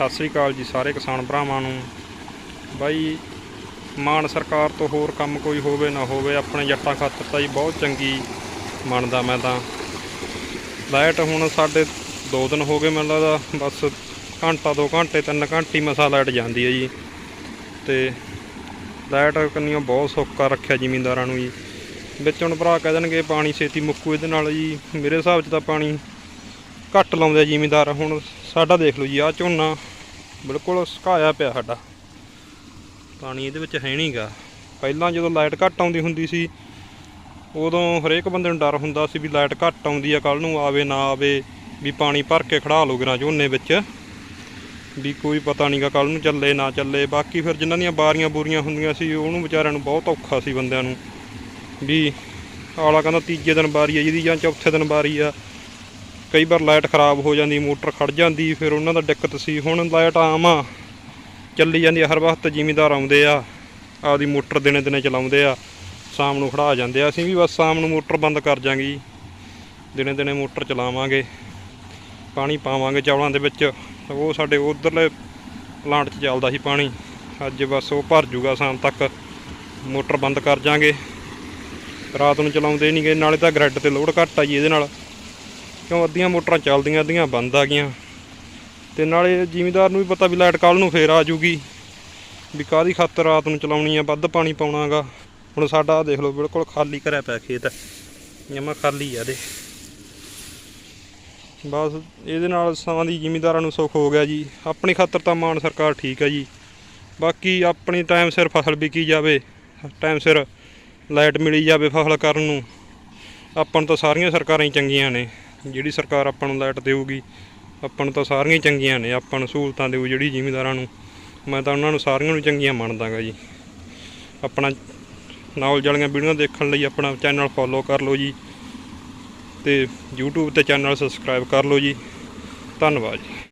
ਸਤਿ ਸ੍ਰੀ ਅਕਾਲ ਜੀ ਸਾਰੇ ਕਿਸਾਨ ਭਰਾਵਾਂ ਨੂੰ। ਬਾਈ, ਮਾਨ ਸਰਕਾਰ ਤੋਂ ਹੋਰ ਕੰਮ ਕੋਈ ਹੋਵੇ ਨਾ ਹੋਵੇ, ਆਪਣੇ ਜੱਟਾਂ ਖਾਤਰ ਤਾਂ ਜੀ ਬਹੁਤ ਚੰਗੀ ਮੰਨਦਾ ਮੈਂ ਤਾਂ। ਲਾਈਟ ਹੁਣ ਸਾਡੇ 2 ਦਿਨ ਹੋ ਗਏ ਮੈਨੂੰ ਲੱਗਦਾ, ਬਸ ਘੰਟਾ 2 ਘੰਟੇ 3 ਘੰਟੇ ਹੀ ਮਸਾ ਲਾਈਟ ਜਾਂਦੀ ਹੈ ਜੀ। ਤੇ ਲਾਈਟ ਕੰਨੀਆਂ ਬਹੁਤ ਸੌਖਾ ਰੱਖਿਆ ਜ਼ਿਮੀਂਦਾਰਾਂ ਨੂੰ ਜੀ। ਵਿੱਚ ਹੁਣ ਭਰਾ ਕਹਿ ਦੇਣਗੇ ਪਾਣੀ ਛੇਤੀ ਮੁੱਕੂ, ਇਹਦੇ ਨਾਲ ਜੀ ਮੇਰੇ ਹਿਸਾਬ 'ਚ ਤਾਂ ਪਾਣੀ ਘੱਟ ਲਾਉਂਦੇ ਆ ਜ਼ਿਮੀਂਦਾਰ ਹੁਣ ਸਾਡਾ ਦੇਖ ਲਓ ਜੀ ਆ ਝੋਨਾ ਬਿਲਕੁਲ ਸੁਕਾਇਆ ਪਿਆ ਸਾਡਾ। ਪਾਣੀ ਇਹਦੇ ਵਿੱਚ ਹੈ ਨਹੀਂਗਾ। ਪਹਿਲਾਂ ਜਦੋਂ ਲਾਈਟ ਘੱਟ ਆਉਂਦੀ ਹੁੰਦੀ ਸੀ, ਉਦੋਂ ਹਰੇਕ ਬੰਦੇ ਨੂੰ ਡਰ ਹੁੰਦਾ ਸੀ ਵੀ ਲਾਈਟ ਘੱਟ ਆਉਂਦੀ ਆ ਕੱਲ ਨੂੰ ਆਵੇ, ਨਾ ਆਵੇ, ਵੀ ਪਾਣੀ ਭਰ ਕੇ ਖੜਾ ਲਓ ਗਰਾਂ ਝੋਨੇ ਵਿੱਚ। ਵੀ ਕੋਈ ਪਤਾ ਨਹੀਂਗਾ ਕੱਲ ਨੂੰ ਚੱਲੇ, ਨਾ ਚੱਲੇ। ਬਾਕੀ ਫਿਰ ਜਿਨ੍ਹਾਂ ਦੀਆਂ ਬਾਰੀਆਂ ਬੂਰੀਆਂ ਹੁੰਦੀਆਂ ਸੀ, ਉਹਨੂੰ ਵਿਚਾਰਿਆਂ ਨੂੰ ਬਹੁਤ ਔਖਾ ਸੀ ਬੰਦਿਆਂ ਨੂੰ। ਵੀ ਆਲਾ ਕਹਿੰਦਾ ਤੀਜੇ ਦਿਨ ਬਾਰੀ ਆ, ਜਿਹਦੀ ਜਾਂ ਚੌਥੇ ਦਿਨ ਬਾਰੀ ਆ। ਕਈ ਵਾਰ ਲਾਈਟ ਖਰਾਬ ਹੋ ਜਾਂਦੀ, ਮੋਟਰ ਖੜ ਜਾਂਦੀ, ਫਿਰ ਉਹਨਾਂ ਦਾ ਦਿੱਕਤ ਸੀ। ਹੁਣ ਲਾਈਟ ਆਮ ਆ, ਚੱਲੀ ਜਾਂਦੀ ਹਰ ਵਕਤ ਜ਼ਿਮੀਦਾਰ ਆਉਂਦੇ ਆ, ਆਪਦੀ ਮੋਟਰ ਦਿਨੇ ਦਿਨੇ ਚਲਾਉਂਦੇ ਆ, ਸ਼ਾਮ ਨੂੰ ਖੜਾ ਜਾਂਦੇ ਆ। ਅਸੀਂ ਵੀ ਬਸ ਸ਼ਾਮ ਨੂੰ ਮੋਟਰ ਬੰਦ ਕਰ ਜਾਂਗੇ ਦਿਨੇ ਦਿਨੇ ਮੋਟਰ ਚਲਾਵਾਂਗੇ, ਪਾਣੀ ਪਾਵਾਂਗੇ ਚੌਲਾਂ ਦੇ ਵਿੱਚ। ਉਹ ਸਾਡੇ ਉਧਰਲੇ ਪਲਾਂਟ 'ਚ ਚੱਲਦਾ ਸੀ ਪਾਣੀ। ਅੱਜ ਬਸ ਉਹ ਭਰ ਜੂਗਾ ਸ਼ਾਮ ਤੱਕ, ਮੋਟਰ ਬੰਦ ਕਰ ਜਾਾਂਗੇ। ਰਾਤ ਨੂੰ ਚਲਾਉਂਦੇ ਨਹੀਂਗੇ ਨਾਲੇ ਤਾਂ ਗ੍ਰਿਡ ਤੇ ਲੋਡ ਘੱਟ ਆ ਜੀ ਇਹਦੇ ਨਾਲ। ਕਿਉਂ ਅੱਧੀਆਂ ਮੋਟਰਾਂ ਚੱਲਦੀਆਂ, ਅੱਧੀਆਂ ਬੰਦ ਆ ਗਈਆਂ। ਤੇ ਨਾਲੇ ਜ਼ਿਮੀਦਾਰ ਨੂੰ ਵੀ ਪਤਾ ਵੀ ਲਾਈਟ ਕੱਲ ਨੂੰ ਫੇਰ ਆ ਜੂਗੀ। ਵੀ ਕਾਹਦੀ ਖਾਤਰ ਰਾਤ ਨੂੰ ਚਲਾਉਣੀ ਆ, ਵੱਧ ਪਾਣੀ ਪਾਉਣਾਗਾ। ਹੁਣ ਸਾਡਾ ਦੇਖ ਲਓ, ਬਿਲਕੁਲ ਖਾਲੀ ਕਰਿਆ ਪਿਆ ਖੇਤ ਜਮਾ ਖਾਲੀ ਆ ਦੇ ਬਸ ਇਹਦੇ ਨਾਲ ਸਮਾਂ ਦੀ ਜ਼ਿਮੀਦਾਰਾਂ ਨੂੰ ਸੁੱਖ ਹੋ ਗਿਆ ਜੀ। ਆਪਣੀ ਖਾਤਰ ਤਾਂ ਮਾਨ ਸਰਕਾਰ ਠੀਕ ਹੈ ਜੀ। ਬਾਕੀ ਆਪਣੀ ਟਾਈਮ ਸਿਰ ਫਸਲ ਵਿਕੀ ਜਾਵੇ, ਟਾਈਮ ਸਿਰ ਲਾਈਟ ਮਿਲੀ ਜਾਵੇ ਫਸਲ ਕਰਨ ਨੂੰ। ਆਪਾਂ ਨੂੰ ਤਾਂ ਸਾਰੀਆਂ ਸਰਕਾਰਾਂ ਹੀ ਚੰਗੀਆਂ ਨੇ। ਜਿਹੜੀ ਸਰਕਾਰ ਆਪਾਂ ਨੂੰ ਲਾਈਟ ਦੇਊਗੀ, ਆਪਾਂ ਨੂੰ ਤਾਂ ਸਾਰੀਆਂ ਚੰਗੀਆਂ ਨੇ, ਆਪਾਂ ਨੂੰ ਸਹੂਲਤਾਂ ਦੇਊ ਜਿਹੜੀ ਜ਼ਿਮੀਂਦਾਰਾਂ ਨੂੰ। ਮੈਂ ਤਾਂ ਉਹਨਾਂ ਨੂੰ ਸਾਰੀਆਂ ਨੂੰ ਚੰਗੀਆਂ ਮੰਨਦਾਗਾ ਜੀ। ਆਪਣਾ ਨੌਲੇਜ ਵਾਲੀਆਂ ਵੀਡੀਓ ਦੇਖਣ ਲਈ ਆਪਣਾ ਚੈਨਲ ਫੋਲੋ ਕਰ ਲਓ ਜੀ ਤੇ YouTube ਤੇ ਚੈਨਲ ਸਬਸਕ੍ਰਾਈਬ ਕਰ ਲਓ ਜੀ। ਧੰਨਵਾਦ ਜੀ।